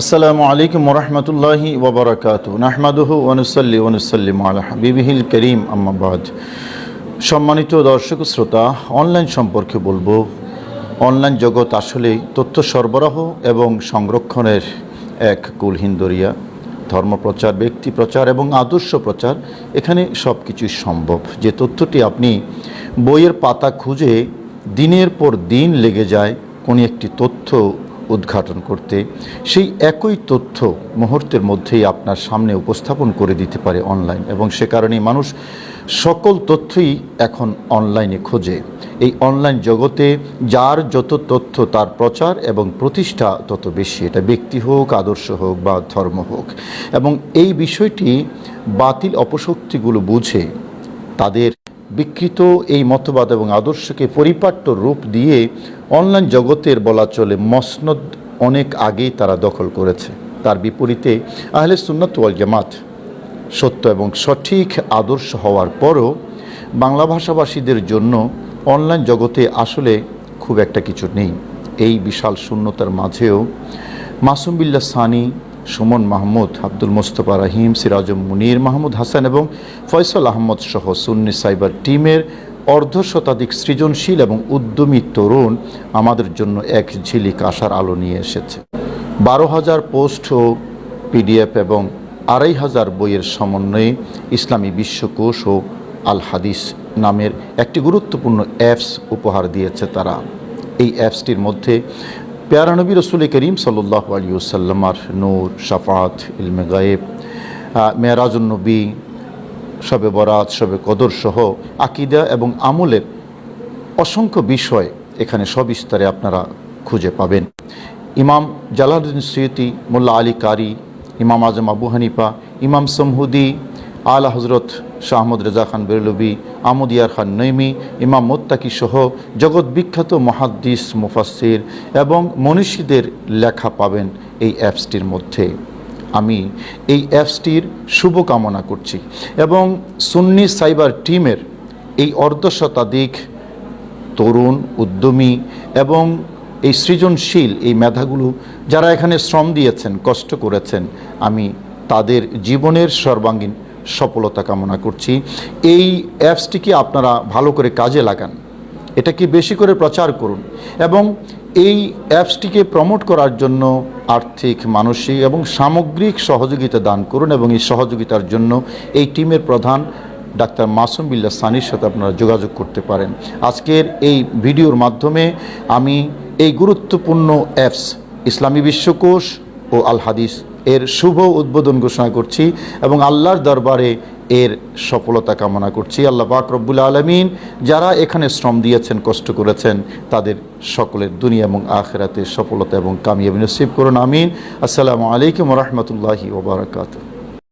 আসসালামু আলাইকুম রহমতুল্লাহি ওবরাকাত নাহমাদুহু ওয়ানুসাল্লি ওয়ানুসাল্লিম আলা হাবিবিহিল করিম আম্মাবাদ সম্মানিত দর্শক শ্রোতা, অনলাইন সম্পর্কে বলব, অনলাইন জগৎ আসলেই তথ্য সরবরাহ এবং সংরক্ষণের এক কুলহিন্দরিয়া ধর্মপ্রচার ব্যক্তি প্রচার এবং আদর্শ প্রচার, এখানে সব কিছুই সম্ভব। যে তথ্যটি আপনি বইয়ের পাতা খুঁজে দিনের পর দিন লেগে যায়, কোনো একটি তথ্য উদ্ঘাটন করতে, সেই একই তথ্য মুহূর্তের মধ্যেই আপনার সামনে উপস্থাপন করে দিতে পারে অনলাইন এবং সে কারণেই মানুষ সকল তথ্যই এখন অনলাইনে খোঁজে। এই অনলাইন জগতে যার যত তথ্য তার প্রচার এবং প্রতিষ্ঠা তত বেশি। এটা ব্যক্তি হোক, আদর্শ হোক বা ধর্ম হোক। এবং এই বিষয়টি বাতিল অপশক্তিগুলো বুঝে তাদের বিকৃত এই মতবাদ এবং আদর্শকে পরিপাট্য রূপ দিয়ে অনলাইন জগতের বলা চলে মসনদ অনেক আগেই তারা দখল করেছে। তার বিপরীতে আহলে সুন্নত ওয়াল জামাত সত্য এবং সঠিক আদর্শ হওয়ার পরও বাংলা ভাষাভাষীদের জন্য অনলাইন জগতে আসলে খুব একটা কিছু নেই। এই বিশাল শূন্যতার মাঝেও মাসুম বিল্লা সানি সুমন মাহমুদ, আব্দুল মোস্তফা রাহিম সিরাজম মুনির মাহমুদ হাসান এবং ফয়সল আহমদ সহ সুন্নি সাইবার টিমের অর্ধ শতাধিক সৃজনশীল এবং উদ্যমী তরুণ আমাদের জন্য এক ঝিলিক আশার আলো নিয়ে এসেছে। বারো হাজার পোস্ট ও পিডিএফ এবং আড়াই হাজার বইয়ের সমন্বয়ে ইসলামী বিশ্বকোষ ও আল হাদিস নামের একটি গুরুত্বপূর্ণ অ্যাপস উপহার দিয়েছে তারা। এই অ্যাপসটির মধ্যে পেয়ারানবী রসুল করিম সাল্লাহ আলিউসাল্লামার নূর, শাফাত, ইলমে গায়েব মেয়ারাজুন্নবী সবে বরাত সবে কদর সহ আকিদা এবং আমলের অসংখ্য বিষয় এখানে সবিস্তারে আপনারা খুঁজে পাবেন। ইমাম জালালুদ্দিন সৈয়দি মোল্লা আলী কারি, ইমাম আজম আবু হানিফা, ইমাম সমহুদি আলা হজরত শাহ আহমদ রেজা খান বেরলবি, আমদিয়ার খান নৈমি, ইমাম মোত্তাকি সহ জগৎ বিখ্যাত মহাদ্দিস মুফাসির এবং মনীষীদের লেখা পাবেন এই অ্যাপসটির মধ্যে। আমি এই অ্যাপসটির শুভকামনা করছি এবং সুন্নি সাইবার টিমের এই অর্ধশতাধিক তরুণ, উদ্যমী এবং এই সৃজনশীল এই মেধাগুলো যারা এখানে শ্রম দিয়েছেন, কষ্ট করেছেন, আমি তাদের জীবনের সর্বাঙ্গীন সফলতা কামনা করছি। এই অ্যাপসটিকে আপনারা ভালো করে কাজে লাগান? এটাকে বেশি করে প্রচার করুন? এবং এই অ্যাপসটিকে প্রমোট করার জন্য আর্থিক, মানসিক এবং সামগ্রিক সহযোগিতা দান করুন এবং এই সহযোগিতার জন্য এই টিমের প্রধান ডাক্তার মাসুম বিল্লা সানির সাথে আপনারা যোগাযোগ করতে পারেন। আজকের এই ভিডিওর মাধ্যমে আমি এই গুরুত্বপূর্ণ অ্যাপস ইসলামী বিশ্বকোষ ও আল হাদিস এর শুভ উদ্বোধন ঘোষণা করছি এবং আল্লাহর দরবারে এর সফলতা কামনা করছি। আল্লাহ পাক রব্বুল আলমিন যারা এখানে শ্রম দিয়েছেন, কষ্ট করেছেন, তাদের সকলের দুনিয়া এবং আখেরাতে সফলতা এবং কামিয়াবি নসিব করুন। আমিন। আসসালামু আলাইকুম রহমতুল্লাহি ওবরাকাতু